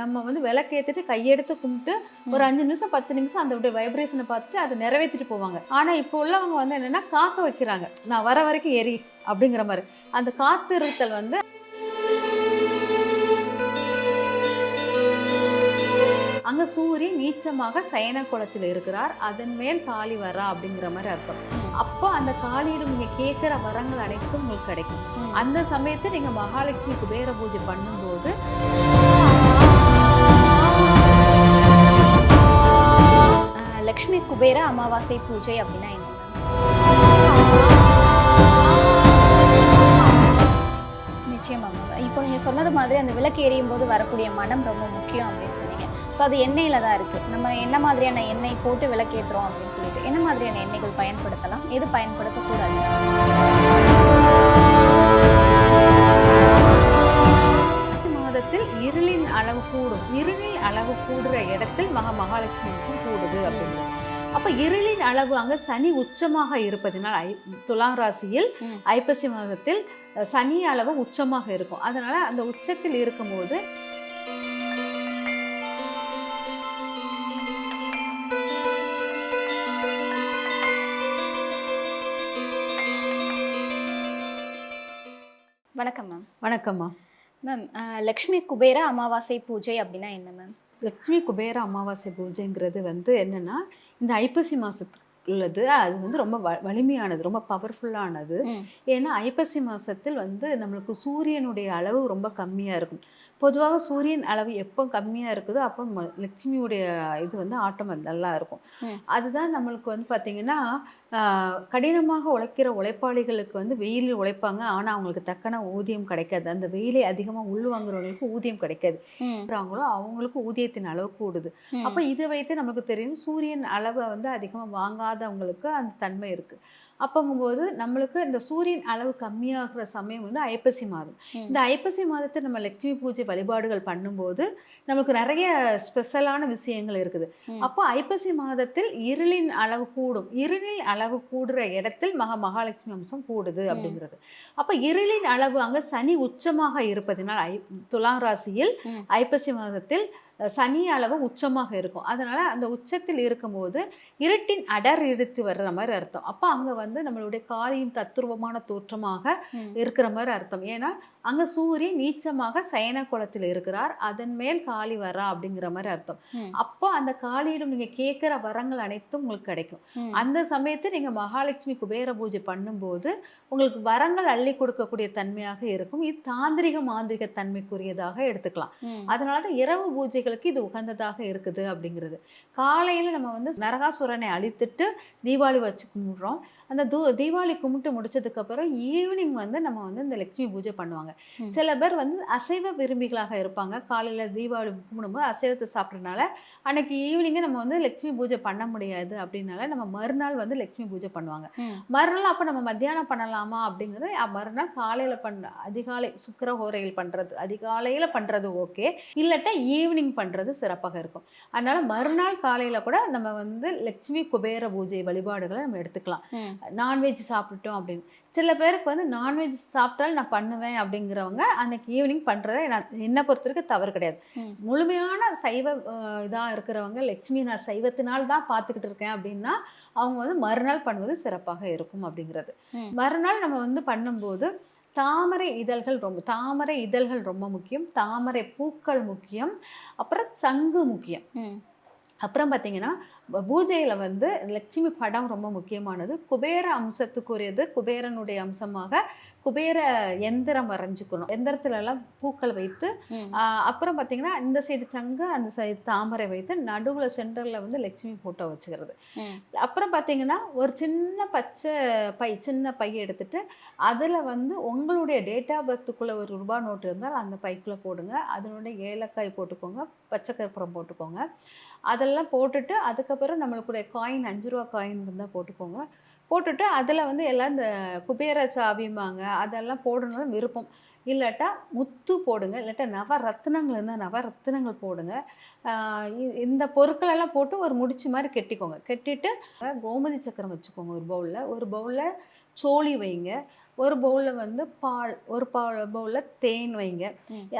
நம்ம வந்து விளக்கேற்றிட்டு கையெடுத்து கும்பிட்டு ஒரு அஞ்சு நிமிஷம் பத்து நிமிஷம் அந்த வைப்ரேஷனை பார்த்துட்டு அதை நிறைவேற்றிட்டு போவாங்க. ஆனால் இப்போ உள்ளவங்க வந்து என்னென்னா காக்க வைக்கிறாங்க. நான் வர வரைக்கும் எரி அப்படிங்கிற மாதிரி. அந்த காத்து இருத்தல் வந்து அங்க சூரியன் நீச்சமாக சயன குளத்தில் இருக்கிறார். அதன் மேல் காளி வரா அப்படிங்கிற மாதிரி அர்த்தம். அப்போ அந்த காளியிடம் நீங்க கேட்கிற வரங்கள் அனைத்தும் உங்களுக்கு கிடைக்கும். அந்த சமயத்தை நீங்க மகாலட்சுமி குபேர பூஜை பண்ணும்போது லக்ஷ்மி குபேர அமாவாசை பூஜை அப்படின்னா என்ன? நிச்சயமாக இப்போ நீங்கள் சொன்னது மாதிரி அந்த விளக்கு எரியும் போது வரக்கூடிய மனம் ரொம்ப முக்கியம் அப்படின்னு சொன்னீங்க. ஸோ அது எண்ணெயில் தான் இருக்குது நம்ம என்ன மாதிரியான எண்ணெய் போட்டு விளக்கேற்றுறோம் அப்படின்னு சொல்லிட்டு என்ன மாதிரியான எண்ணெய்கள் பயன்படுத்தலாம்? எது பயன்படுத்தக்கூடாது? அளவு கூடும். இருளின் அளவு கூடுற இடத்தில் மகா மகாலட்சுமி கூடுது அப்படிங்கிறது அப்ப இருளின் அளவு அங்க சனி உச்சமாக இருப்பதினால் ஐ துலாம் ராசியில். ஐப்பசி மாதத்தில் சனி அளவு உச்சமாக இருக்கும். அதனால அந்த உச்சத்தில் இருக்கும்போது வணக்கம் மேம். வணக்கம்மா மேம் லக்ஷ்மி குபேர அமாவாசை பூஜை அப்படின்னா என்ன மேம் லட்சுமி குபேர அமாவாசை பூஜைங்கிறது வந்து என்னன்னா இந்த ஐப்பசி மாசத்துக்கு உள்ளது அது வந்து ரொம்ப வ வலிமையானது ரொம்ப பவர்ஃபுல்லானது. ஏன்னா ஐப்பசி மாசத்தில் வந்து நம்மளுக்கு சூரியனுடைய அளவு ரொம்ப கம்மியா இருக்கும். பொதுவாக சூரியன் அளவு எப்போ கம்மியா இருக்குதோ அப்போ லட்சுமியுடைய இது வந்து ஆட்டம் நல்லா இருக்கும். அதுதான் நம்மளுக்கு வந்து பார்த்தீங்கன்னா ஆஹ், கடினமாக உழைக்கிற உழைப்பாளிகளுக்கு வந்து வெயிலில் உழைப்பாங்க ஆனால் அவங்களுக்கு தக்கன ஊதியம் கிடைக்காது அந்த வெயிலை அதிகமாக உள்வாங்குறவங்களுக்கு ஊதியம் கிடைக்காது. இருக்கிறாங்களோ அவங்களுக்கு ஊதியத்தின் அளவு கூடுது. அப்போ இதை வைத்து நமக்கு தெரியும் சூரியன் அளவை வந்து அதிகமாக வாங்காதவங்களுக்கு அந்த தன்மை இருக்கு அப்போங்கும்போது நம்மளுக்கு இந்த சூரியன் அளவு கம்மியாகிற சமயம் வந்து ஐப்பசி மாதம். இந்த ஐப்பசி மாதத்தை நம்ம லட்சுமி பூஜை வழிபாடுகள் பண்ணும்போது நமக்கு நிறைய ஸ்பெஷலான விஷயங்கள் இருக்குது. அப்போ ஐப்பசி மாதத்தில் இருளின் அளவு கூடும் இருளின் அளவு கூடுற இடத்தில் மகா மகாலட்சுமி அம்சம் கூடுது அப்படிங்கிறது அப்போ இருளின் அளவு அங்க சனி உச்சமாக இருப்பதினால் ஐ துலாம் ராசியில். ஐப்பசி மாதத்தில் சனி அளவு உச்சமாக இருக்கும் அதனால அந்த உச்சத்தில் இருக்கும்போது இருட்டின் அடர் இழுத்து வர்ற மாதிரி அர்த்தம் அப்போ அங்க வந்து நம்மளுடைய காளியின் தத்துருவமான தோற்றமாக. இருக்கிற மாதிரி அர்த்தம் ஏன்னா அங்க சூரியன் நீச்சமாக சயன குளத்தில் இருக்கிறார் அதன் மேல் காளி வரா அப்படிங்கிற மாதிரி அர்த்தம். அப்போ அந்த காளியிடம் நீங்க கேட்கிற வரங்கள் அனைத்தும் உங்களுக்கு கிடைக்கும். அந்த சமயத்தை நீங்க மகாலட்சுமி குபேர பூஜை பண்ணும்போது உங்களுக்கு வரங்கள் அள்ளி கொடுக்கக்கூடிய தன்மையாக இருக்கும் இது தாந்திரிக மாந்திரிக தன்மைக்குரியதாக எடுத்துக்கலாம். அதனால தான் இரவு பூஜைகளுக்கு இது உகந்ததாக இருக்குது அப்படிங்கிறது. காலையில் நம்ம வந்து நரகாசுரனை அழித்துட்டு தீபாவளி வச்சு கும்பிட்றோம் அந்த தூ தீபாவளி கும்பிட்டு முடிச்சதுக்கப்புறம் ஈவினிங் வந்து நம்ம வந்து இந்த லட்சுமி பூஜை பண்ணுவாங்க. சில பேர் வந்து அசைவ விரும்பிகளாக இருப்பாங்க காலையில் தீபாவளி கும்பிடும்போது அசைவத்தை சாப்பிட்றதுனால அன்னைக்கு ஈவினிங்கே நம்ம வந்து லட்சுமி பூஜை பண்ண முடியாது அப்படின்னால நம்ம மறுநாள் வந்து லட்சுமி பூஜை பண்ணுவாங்க. மறுநாள் அப்போ நம்ம மத்தியானம் பண்ணலாமா அப்படிங்கிறது மறுநாள் காலையில் பண்ண அதிகாலை சுக்கிர ஹோரையில் பண்ணுறது அதிகாலையில் பண்ணுறது ஓகே இல்லாட்டா ஈவினிங் பண்ணுறது சிறப்பாக இருக்கும் அதனால மறுநாள் காலையில் கூட நம்ம வந்து லட்சுமி குபேர பூஜை வழிபாடுகளை நம்ம எடுத்துக்கலாம். நான்வெஜ் சாப்பிட்டுட்டோம் அப்படின்னு சில பேருக்கு வந்து நான்வெஜ் சாப்பிட்டாலும் நான் பண்ணுவேன் அப்படிங்கிறவங்க அன்னைக்கு ஈவினிங் பண்ணுறதை நான் என்னை பொறுத்த வரைக்கும் தவறு கிடையாது. முழுமையான சைவ இதாக இருக்கிறவங்க லட்சுமி நான் சைவத்தினால் தான் பார்த்துக்கிட்டு இருக்கேன் அப்படின்னா அவங்க வந்து மறுநாள் பண்ணுவது சிறப்பாக இருக்கும் அப்படிங்கிறது. மறுநாள் நம்ம வந்து பண்ணும்போது தாமரை இதழ்கள் ரொம்ப தாமரை இதழ்கள் ரொம்ப முக்கியம் தாமரை பூக்கள் முக்கியம் அப்புறம் சங்கு முக்கியம். அப்புறம் பார்த்தீங்கன்னா பூஜையில் வந்து லட்சுமி படம் ரொம்ப முக்கியமானது. குபேர அம்சத்துக்குரியது குபேரனுடைய அம்சமாக குபேர எந்திரம் வரைஞ்சுக்கணும். எந்திரத்துல எல்லாம் பூக்கள் வைத்து அப்புறம் பார்த்தீங்கன்னா இந்த சைடு சங்கு அந்த சைடு தாமரை வைத்து நடுவில் சென்டரில் வந்து லட்சுமி ஃபோட்டோ வச்சுக்கிறது. அப்புறம் பார்த்தீங்கன்னா ஒரு சின்ன பச்சை பை சின்ன பை எடுத்துட்டு அதில் வந்து உங்களுடைய டேட் ஆஃப் பர்த்துக்குள்ளே ஒரு ரூபா நோட்டு இருந்தால் அந்த பைக்குள்ளே போடுங்க. அதனுடைய ஏலக்காய் போட்டுக்கோங்க பச்சை கற்பூரம் போட்டுக்கோங்க. அதெல்லாம் போட்டுட்டு அதுக்கப்புறம் நம்மளுக்குடைய காயின் அஞ்சு ரூபா காயின் இருந்தால் போட்டுக்கோங்க. போட்டுட்டு அதில் வந்து எல்லாம் இந்த குபேர சாவிமாங்க அதெல்லாம் போடணும் விருப்பம். இல்லாட்டா முத்து போடுங்க இல்லாட்டா நவரத்னங்கள் இருந்தால் நவரத்னங்கள் போடுங்க. இந்த பொருட்கள் எல்லாம் போட்டு ஒரு முடிச்சு மாதிரி கெட்டிக்கோங்க. கெட்டிட்டு கோமதி சக்கரம் வச்சுக்கோங்க ஒரு பவுலில் ஒரு பவுலில் சோழி வைங்க. ஒரு பவுலில் வந்து பால் ஒரு பால் பவுலில் தேன் வைங்க.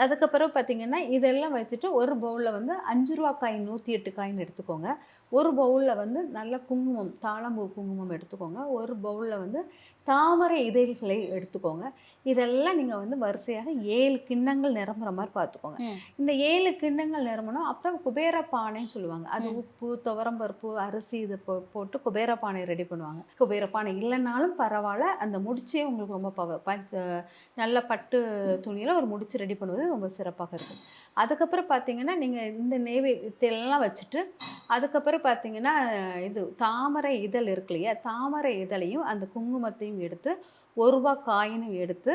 அதுக்கப்புறம் பார்த்தீங்கன்னா இதெல்லாம் வச்சுட்டு ஒரு பவுலில் வந்து அஞ்சு ரூபா காயின் நூற்றி எட்டு காயின் எடுத்துக்கோங்க. ஒரு பவுலில் வந்து நல்ல குங்குமம் தாளம்பூ குங்குமம் எடுத்துக்கோங்க. ஒரு பவுலில் வந்து தாமரை இதழ்களை எடுத்துக்கோங்க. இதெல்லாம் நீங்கள் வந்து வரிசையாக ஏழு கிண்ணங்கள் நிரம்புற மாதிரி பார்த்துக்கோங்க. இந்த ஏழு கிண்ணங்கள் நிரம்பணும் அப்புறம் குபேர பானைன்னு சொல்லுவாங்க. அது. உப்பு துவரம்பருப்பு அரிசி இது போ போட்டு குபேர பானை ரெடி பண்ணுவாங்க. குபேர பானை இல்லைனாலும் பரவாயில்ல அந்த முடிச்சே உங்களுக்கு ரொம்ப பவ ப- நல்ல பட்டு துணியில் ஒரு முடிச்சு ரெடி பண்ணுவது ரொம்ப சிறப்பாக இருக்கும். அதுக்கப்புறம் பார்த்தீங்கன்னா நீங்கள் இந்த நெய்வேத்தியெல்லாம் வச்சுட்டு அதுக்கப்புறம் பார்த்தீங்கன்னா இது தாமரை இதழ் இருக்கு இல்லையா? தாமரை இதழையும் அந்த குங்குமத்தையும் எடுத்து ஒரு ரூபா காயினும் எடுத்து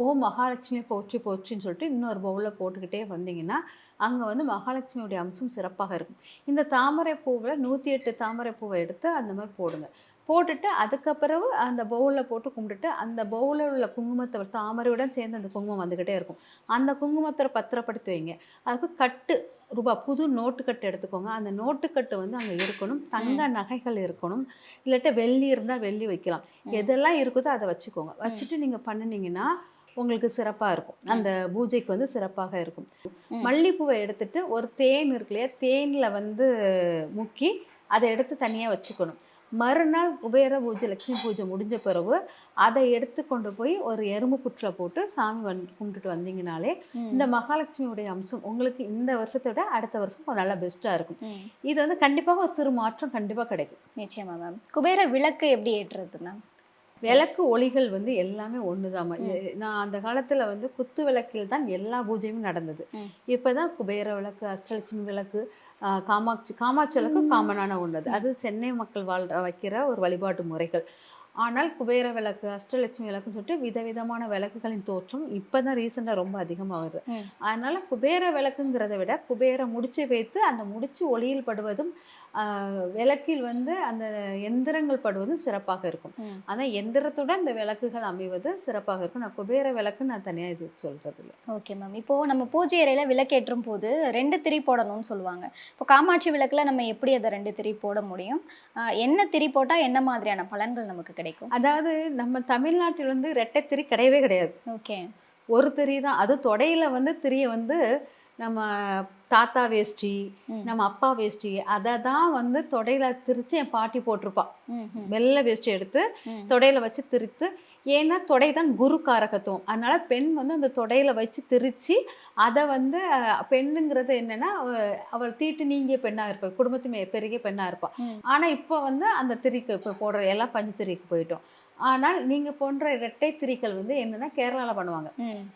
ஓ மகாலட்சுமி போற்றி போற்றின்னு சொல்லிட்டு இன்னொரு பவுலில் போட்டுக்கிட்டே வந்தீங்கன்னா அங்கே வந்து மகாலட்சுமியுடைய அம்சம் சிறப்பாக இருக்கும். இந்த தாமரை பூவில் நூற்றி எட்டு தாமரை பூவை எடுத்து அந்த மாதிரி போடுங்க. போட்டுட்டு அதுக்கப்புறம் அந்த பவுலில் போட்டு கும்பிட்டுட்டு அந்த பவுலில் உள்ள குங்குமத்தை தாமரையுடன் சேர்ந்து அந்த குங்குமம் வந்துக்கிட்டே இருக்கும். அந்த குங்குமத்தை பத்திரப்படுத்தி வைங்க. அதுக்கு கட்டு ரூபா புது நோட்டுக்கட்டு எடுத்துக்கோங்க. அந்த நோட்டுக்கட்டு வந்து அங்கே இருக்கணும். தங்க நகைகள் இருக்கணும். இல்லாட்ட வெள்ளி இருந்தால் வெள்ளி வைக்கலாம். எதெல்லாம் இருக்குதோ அதை வச்சுக்கோங்க. வச்சுட்டு நீங்கள் பண்ணுனீங்கன்னா உங்களுக்கு சிறப்பாக இருக்கும். அந்த பூஜைக்கு வந்து சிறப்பாக இருக்கும். ம். மல்லிப்பூவை எடுத்துட்டு ஒரு தேன் இருக்கு இல்லையா? தேனில் வந்து முக்கி அதை எடுத்து தனியாக வச்சுக்கணும். மறுநாள் குபேர பூஜை லட்சுமி பூஜை முடிஞ்ச பிறகு அதை எடுத்து கொண்டு போய் ஒரு எறும்பு புற்றில் போட்டு சாமி வந் கும்பிட்டுட்டு வந்தீங்கனாலே. இந்த மகாலட்சுமியுடைய அம்சம் உங்களுக்கு இந்த வருஷத்தை விட அடுத்த வருஷம் கொஞ்சம் நல்லா பெஸ்ட்டாக இருக்கும். இது வந்து கண்டிப்பாக ஒரு சிறு மாற்றம் கண்டிப்பாக கிடைக்கும் நிச்சயமா மேம் குபேர விளக்கு எப்படி ஏற்றுறது மேம் விளக்கு ஒளிகள் வந்து எல்லாமே ஒண்ணுதாம்மா. நான் அந்த காலத்துல வந்து குத்து விளக்கில் தான் எல்லா பூஜையும் நடந்தது. இப்பதான் குபேர விளக்கு அஷ்டலட்சுமி விளக்கு காமாட்சி காமாட்சி விளக்கு காமனான ஒண்ணு அது. சென்னை மக்கள் வாழ்ற வைக்கிற ஒரு வழிபாட்டு முறைகள். ஆனால் குபேர விளக்கு அஷ்டலட்சுமி விளக்குன்னு சொல்லிட்டு விதவிதமான விளக்குகளின் தோற்றம் இப்பதான் ரீசெண்டாக ரொம்ப அதிகமாகுது ம். அதனால குபேர விளக்குங்கிறத விட குபேர முடிச்சு வைத்து அந்த முடிச்சு ஒளியில் படுவதும் விளக்கில் வந்து அந்த எந்திரங்கள் படுவதும் சிறப்பாக இருக்கும். ஆனால் எந்திரத்துடன் இந்த விளக்குகள் அமைவது சிறப்பாக இருக்கும். நான் குபேர விளக்கு நான் தனியாக இது சொல்றது இல்லை ஓகே மேம். இப்போ நம்ம பூஜை அறையில விளக்கேற்றும் போது ரெண்டு திரி போடணும்னு சொல்லுவாங்க. இப்போ காமாட்சி விளக்குல நம்ம எப்படி அதை ரெண்டு திரி போட முடியும்? என்ன திரி போட்டா என்ன மாதிரியான பலன்கள் நமக்கு கிடைக்கும்? அதாவது நம்ம தமிழ்நாட்டில் வந்து ரெட்டை திரி கிடையவே கிடையாது. ஓகே. ஒரு திரி தான். அது தொடையில வந்து திரியை வந்து நம்ம தாத்தா வேஷ்டி. நம்ம அப்பா வேஷ்டி அதை தான் வந்து தொடையில திரிச்சு என் பாட்டி போட்டிருப்பா வெள்ளை வேஷ்டி எடுத்து. தொடையில வச்சு திரித்து ஏன்னா தொடை தான் குரு காரகத்துவம் அதனால பெண் வந்து அந்த தொடையில வச்சு திரிச்சு அதை வந்து பெண்ணுங்கிறது என்னன்னா அவ- அவள் தீட்டு நீங்கிய பெண்ணா இருப்பா குடும்பத்து பெரிய பெண்ணா இருப்பா ம். ஆனா இப்போ வந்து அந்த திரிக்கு இப்போ போடுற எல்லாம் பஞ்சு திரிக்கு போயிட்டோம் ஆனால் நீங்க போன்ற இரட்டை திரிகள் வந்து என்னன்னா கேரளால பண்ணுவாங்க.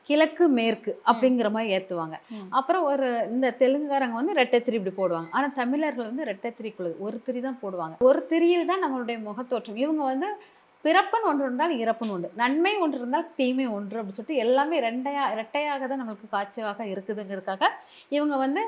கிழக்கு மேற்கு அப்படிங்கிற மாதிரி ஏத்துவாங்க. அப்புறம் ஒரு இந்த தெலுங்குக்காரங்க வந்து ரெட்டை திரி இப்படி போடுவாங்க. ஆனா தமிழர்கள் வந்து ரெட்டை திரிக்குள்ள ஒரு திரி தான் போடுவாங்க. ஒரு திரியில் தான் நம்மளுடைய முகத்தோற்றம். இவங்க வந்து பிறப்பன் ஒன்று இருந்தால் இறப்பன் உண்டு. நன்மை ஒன்று இருந்தால் தீமை ஒன்று அப்படின்னு சொல்லிட்டு எல்லாமே ரெண்டையா இரட்டையாக தான் நம்மளுக்கு காட்சியாக இருக்குதுங்கிறதுக்காக இவங்க வந்து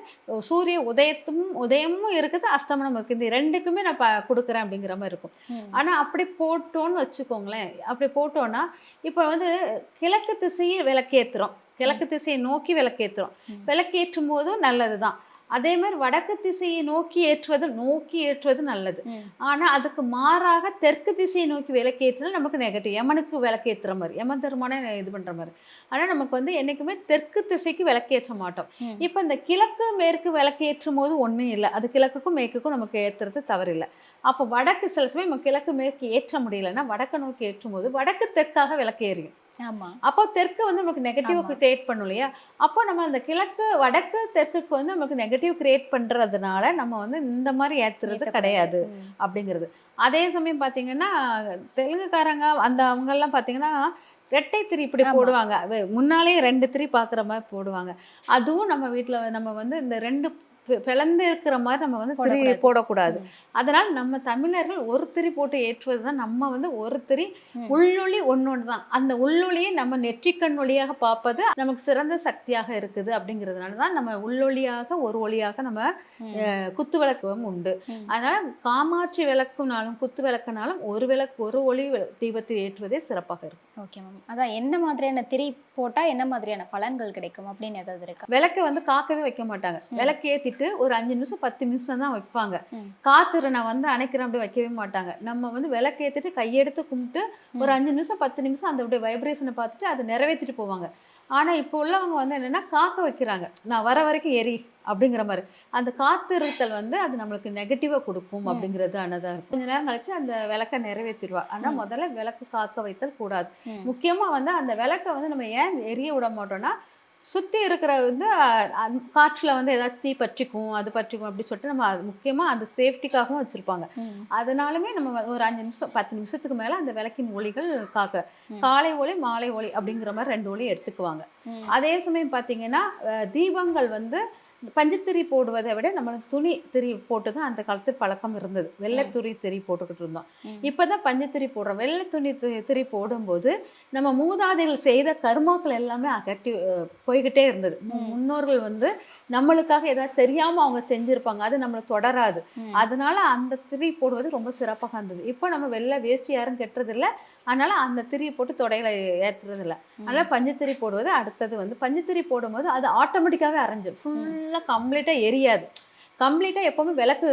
சூரிய உதயத்தும் உதயமும் இருக்குது அஸ்தமனம் இருக்குது. இந்த ரெண்டுக்குமே நான் ப கொடுக்குறேன் அப்படிங்கிற மாதிரி இருக்கும். ம். ஆனா அப்படி போட்டோன்னு வச்சுக்கோங்களேன். அப்படி போட்டோன்னா இப்போ வந்து கிழக்கு திசையை விளக்கேத்துறோம். கிழக்கு திசையை நோக்கி விளக்கேத்துறோம். ம். விளக்கேற்றும் போதும் நல்லது தான் அதே மாதிரி வடக்கு திசையை நோக்கி ஏற்றுவது நோக்கி ஏற்றுவது நல்லது. ம். ஆனா அதுக்கு மாறாக தெற்கு திசையை நோக்கி விளக்கேற்றுறது நமக்கு நெகட்டிவ் யமனுக்கு விளக்கேற்றுற மாதிரி யமன் தருமான இது பண்ற மாதிரி. ஆனா நமக்கு வந்து என்னைக்குமே தெற்கு திசைக்கு விளக்கேற்ற மாட்டோம். இப்போ இந்த கிழக்கு மேற்கு விளக்கேற்றும் போது ஒண்ணும் இல்லை. அது கிழக்குக்கும் மேற்குக்கும் நமக்கு ஏற்றுறது தவறில்லை. அப்போ வடக்கு சில சமயம் நம்ம கிழக்கு மேற்கு ஏற்ற முடியலன்னா வடக்கு நோக்கி ஏற்றும் போது வடக்கு தெற்காக விளக்கு எரியும் ஆமா அப்போ தெற்கு வந்து நமக்கு நெகட்டிவ். கிரியேட் பண்ணும் இல்லையா அப்போ நம்ம அந்த கிழக்கு வடக்கு தெற்குக்கு வந்து நமக்கு நெகட்டிவ் கிரியேட் பண்றதுனால நம்ம வந்து இந்த மாதிரி ஏத்துறது. கிடையாது. அப்படிங்கிறது அதே சமயம் பார்த்தீங்கன்னா தெலுங்குக்காரங்க அந்த அவங்கெல்லாம் பார்த்தீங்கன்னா ரெட்டை திரி இப்படி. போடுவாங்க முன்னாலேயே ரெண்டு திரி பார்க்குற மாதிரி போடுவாங்க அதுவும் நம்ம வீட்டில் நம்ம வந்து இந்த ரெண்டு பிளந்து இருக்கிற மாதிரி நம்ம வந்து திரி போடக்கூடாது. அதனால் நம்ம தமிழர்கள் ஒரு திரி போட்டு ஏற்றுவது தான் நம்ம வந்து ஒரு திரி. உள்ளொளி ஒன்னொன்று தான். அந்த உள்ளொளியை நம்ம நெற்றிக்கண் ஒளியாக பார்ப்பது நமக்கு சிறந்த சக்தியாக இருக்குது அப்படிங்கிறதுனால தான் நம்ம உள்ளொளியாக ஒரு ஒளியாக நம்ம குத்து விளக்கும் உண்டு. அதனால காமாட்சி விளக்குனாலும் குத்து விளக்குனாலும் ஒரு விளக்கு ஒரு ஒளி தீபத்தை ஏற்றுவதே சிறப்பாக இருக்கும். Okay ma'am. அதான் என்ன மாதிரியான திரி போட்டா என்ன மாதிரியான பலன்கள் கிடைக்கும் அப்படின்னு ஏதாவது இருக்கா? விளக்கை வந்து காக்கவே வைக்க மாட்டாங்க. ம். விளக்கு ஏற்றிட்டு ஒரு அஞ்சு நிமிஷம் பத்து நிமிஷம் தான் வைப்பாங்க. ம். காத்துரு நான் வந்து அணைக்கிறேன் அப்படி வைக்கவே மாட்டாங்க. நம்ம வந்து விளக்கு ஏற்றிட்டு கையெடுத்து கும்பிட்டு ஒரு அஞ்சு நிமிஷம் பத்து நிமிஷம் அந்த வைப்ரேஷனை பார்த்துட்டு அதை நிறைவேற்றிட்டு போவாங்க. ஆனா இப்போ உள்ளவங்க வந்து என்னன்னா காக்க வைக்கிறாங்க. நான் வர வரைக்கும் எரி அப்படிங்கிற மாதிரி. அந்த காத்திருத்தல் வந்து அது நம்மளுக்கு நெகட்டிவா கொடுக்கும். அப்படிங்கிறது ஆனதா இருக்கும். கொஞ்ச நேரம் கழிச்சு அந்த விளக்கை நிறைவேற்றிடுவா ஆனா ம். முதல்ல விளக்கு காக்க வைத்தல் கூடாது. ம். முக்கியமா வந்து அந்த விளக்கை வந்து நம்ம ஏன் எரிய விட மாட்டோம்னா சுத்தி இருக்கிற வந்து காற்றுல வந்து ஏதாச்சும் தீ பற்றிக்கும் அது பற்றிக்கும் அப்படி சொல்லிட்டு நம்ம அது முக்கியமா அந்த சேஃப்டிக்காகவும் வச்சிருப்பாங்க. அதனாலுமே நம்ம ஒரு அஞ்சு நிமிஷம் பத்து நிமிஷத்துக்கு மேல அந்த விளக்கின் ஒளிகள் காக்க. காலை ஒளி மாலை ஒளி அப்படிங்கிற மாதிரி ரெண்டு ஒளி எடுத்துக்குவாங்க. அதே சமயம் பார்த்தீங்கன்னா தீபங்கள் வந்து பஞ்சுத்திரி போடுவதை விட நம்ம துணி திரி போட்டு தான் அந்த காலத்தில் பழக்கம் இருந்தது. வெள்ளை துணி திரி போட்டுக்கிட்டு இருந்தோம். இப்பதான் பஞ்சுத்திரி போடுறோம். வெள்ளை துணி திரி போடும்போது நம்ம மூதாதைகள் செய்த கர்மாக்கள் எல்லாமே அஹ், போய்கிட்டே இருந்தது. முன்னோர்கள் வந்து நம்மளுக்காக ஏதாவது தெரியாம அவங்க செஞ்சிருப்பாங்க. அது நம்மளை தொடராது. அதனால அந்த திரி போடுவது ரொம்ப சிறப்பாக இருந்தது. இப்போ நம்ம வெள்ளை வேஷ்டி யாரும் கெட்டுறது இல்ல அதனால அந்த திரியை போட்டு தொடையில ஏற்றுறது இல்ல அதனால பஞ்சுத்திரி போடுவது அடுத்தது வந்து. பஞ்சுத்திரி போடும்போது அது ஆட்டோமேட்டிக்காவே அரைஞ்சிரும். ஃபுல்லா கம்ப்ளீட்டா எரியாது. கம்ப்ளீட்டா எப்பவுமே விளக்கு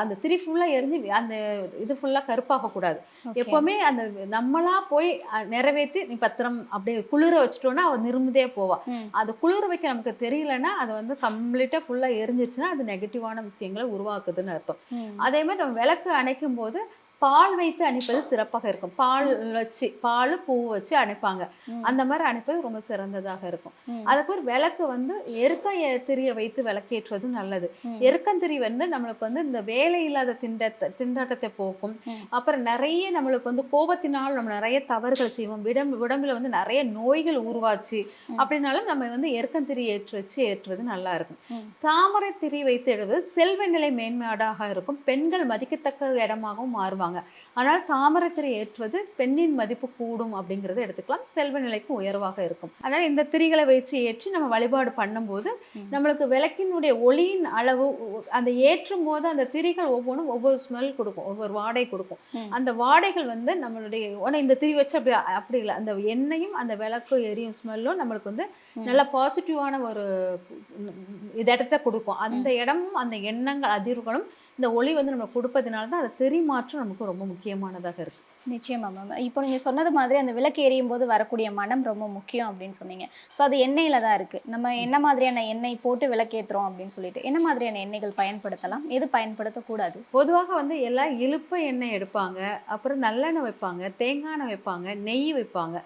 அந்த திரி ஃபுல்லா எரிஞ்சு அந்த இது ஃபுல்லா கருப்பாக கூடாது Okay. எப்பவுமே அந்த நம்மளா போய் நிறைவேத்தி நீ பத்திரம் அப்படியே குளிர வச்சிட்டோம்னா அவ நிரும்புதே போவா ம். அது குளிர வைக்க நமக்கு தெரியலன்னா அது வந்து கம்ப்ளீட்டா ஃபுல்லா எரிஞ்சிருச்சுன்னா அது நெகட்டிவான விஷயங்களை உருவாக்குதுன்னு அர்த்தம். அதே மாதிரி நம்ம விளக்கு அணைக்கும் போது பால் வைத்து அணைப்பது சிறப்பாக இருக்கும் பால் வச்சு பால் பூ வச்சு அணைப்பாங்க ம். அந்த மாதிரி அணைப்பது ரொம்ப சிறந்ததாக இருக்கும் ம். அதுக்கு ஒரு விளக்கு வந்து எருக்க திரிய வைத்து விளக்கேற்றுவது நல்லது. எருக்கந்திரி வந்து நம்மளுக்கு வந்து இந்த வேலை இல்லாத திண்டத்தை திண்டாட்டத்தை போக்கும். அப்புறம் நிறைய நம்மளுக்கு வந்து கோபத்தினால் நம்ம நிறைய தவறுகள் செய்வோம் விடம் உடம்புல வந்து நிறைய நோய்கள் உருவாச்சு. அப்படின்னாலும் நம்ம வந்து எருக்கந்திரி ஏற்று வச்சு ஏற்றுவது நல்லா இருக்கும். தாமரை திரி வைத்து எழுவது செல்வ நிலை மேன்மையாடாக இருக்கும் பெண்கள் மதிக்கத்தக்க இடமாகவும் மாறுவாங்க அதனால தாமரை திரி ஏற்றுவது பெண்ணின் மதிப்பு கூடும் அப்படிங்கறத எடுத்துக்கலாம். செல்வ நிலைக்கு உயர்வாக இருக்கும். அதனால இந்த திரிகளை வச்சு ஏற்றி நம்ம வழிபாடு பண்ணும்போது. நம்மளுக்கு விளக்கினுடைய ஒளியின் அளவு அந்த ஏற்றும் போது அந்த திரிகள் ஒவ்வொன்றும் ஒவ்வொரு ஸ்மெல் கொடுக்கும். ஒவ்வொரு வாடை கொடுக்கும். அந்த வாடைகள் வந்து நம்மளுடைய உடனே இந்த திரி வச்சு அப்படி அப்படி இல்லை. அந்த எண்ணெயும் அந்த விளக்கு எரியும் ஸ்மெல்லும் நம்மளுக்கு வந்து. நல்ல பாசிட்டிவான ஒரு இது இடத்த கொடுக்கும். அந்த இடமும் அந்த எண்ணங்கள் அதிர்வுகளும் இந்த ஒளி வந்து நம்ம கொடுப்பதனால தான் அந்த தெரி மாற்றம் நமக்கு ரொம்ப முக்கியமானதாக இருக்கு. நிச்சயமா மேம் இப்போ நீங்க சொன்னது மாதிரி அந்த விளக்கு எரியும் போது வரக்கூடிய மனம் ரொம்ப முக்கியம் அப்படின்னு சொன்னீங்க. ஸோ அது எண்ணெயில தான் இருக்கு. நம்ம என்ன மாதிரியான எண்ணெய் போட்டு விளக்கேத்துறோம் அப்படின்னு சொல்லிட்டு என்ன மாதிரியான எண்ணெய்கள் பயன்படுத்தலாம்? எது பயன்படுத்தக்கூடாது பொதுவாக வந்து எல்லாம் இழுப்ப எண்ணெய் எடுப்பாங்க. அப்புறம் நல்லெண்ணெய் வைப்பாங்க தேங்காய் எண்ணெய் வைப்பாங்க நெய் வைப்பாங்க.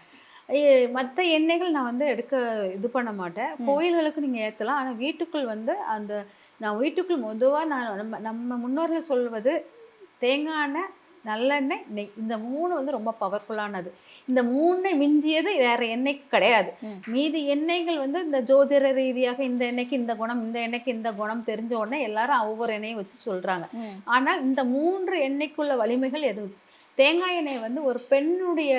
மற்ற எண்ணெய்கள் நான் வந்து எடுக்க இது பண்ண மாட்டேன். கோயில்களுக்கு நீங்கள் ஏற்றலாம் ஆனால் வீட்டுக்குள் வந்து அந்த நான் வீட்டுக்குள் பொதுவாக நான் நம்ம நம்ம முன்னோர்கள் சொல்வது தேங்காய் எண்ணெய் நல்லெண்ணெய் நெய். இந்த மூணு வந்து ரொம்ப பவர்ஃபுல்லானது இந்த மூணை மிஞ்சியது வேற எண்ணெய் கிடையாது. மீதி எண்ணெய்கள் வந்து இந்த ஜோதிட ரீதியாக இந்த எண்ணெய்க்கு இந்த குணம் இந்த எண்ணெய்க்கு இந்த குணம் தெரிஞ்ச உடனே எல்லாரும் ஒவ்வொரு எண்ணெயும் வச்சு சொல்றாங்க. ஆனால் இந்த மூன்று எண்ணெய்க்குள்ள வலிமைகள் எது? தேங்காய் எண்ணெய் வந்து ஒரு பெண்ணுடைய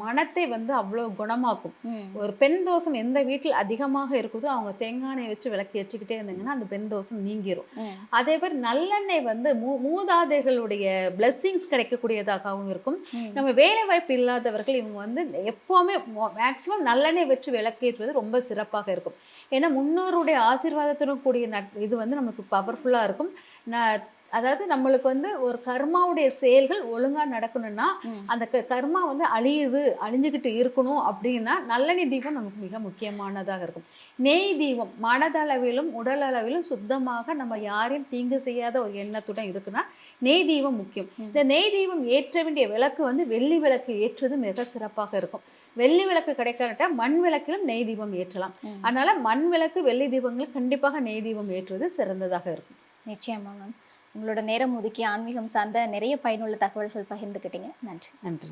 மனத்தை வந்து அவ்வளோ குணமாக்கும். ஒரு பெண் தோஷம் எந்த வீட்டில் அதிகமாக இருக்குதோ அவங்க தேங்காய் எண்ணெய் வச்சு விளக்கு ஏற்றிக்கிட்டே இருந்தீங்கன்னா அந்த பெண் தோஷம் நீங்கிரும். அதே மாதிரி நல்லெண்ணெய் வந்து மூ மூதாதைகளுடைய பிளெஸ்ஸிங்ஸ் கிடைக்கக்கூடியதாகவும் இருக்கும். நம்ம வேலை வாய்ப்பு இல்லாதவர்கள் இவங்க வந்து எப்போவுமே மேக்சிமம் நல்லெண்ணெய் வச்சு விளக்கேற்றுவது ரொம்ப சிறப்பாக இருக்கும் ஏன்னா முன்னோருடைய ஆசீர்வாதத்துடன் கூடிய இது வந்து நமக்கு பவர்ஃபுல்லாக இருக்கும் நான் அதாவது நம்மளுக்கு வந்து ஒரு கர்மாவுடைய செயல்கள் ஒழுங்கா நடக்கணும்னா. அந்த கர்மா வந்து அழியுது அழிஞ்சுக்கிட்டு இருக்கணும் அப்படின்னா நல்லெண்ணெய் தீபம் நமக்கு மிக முக்கியமானதாக இருக்கும் நெய் தீபம் மனதளவிலும் உடல் அளவிலும் சுத்தமாக நம்ம யாரையும் தீங்கு செய்யாத ஒரு எண்ணத்துடன் இருக்குன்னா நெய் தீபம் முக்கியம். இந்த நெய் தீபம் ஏற்ற வேண்டிய விளக்கு வந்து வெள்ளி விளக்கு ஏற்றுவது மிக சிறப்பாக இருக்கும் வெள்ளி விளக்கு கிடைக்காட்டா மண் விளக்கிலும் நெய் தீபம் ஏற்றலாம். அதனால மண் விளக்கு வெள்ளி தீபங்கள் கண்டிப்பாக நெய் தீபம் ஏற்றுவது சிறந்ததாக இருக்கும் நிச்சயமா மேம் உங்களோட நேரம் ஒதுக்கி ஆன்மீகம் சார்ந்த நிறைய பயனுள்ள தகவல்கள் பகிர்ந்துக்கிட்டீங்க. நன்றி. நன்றி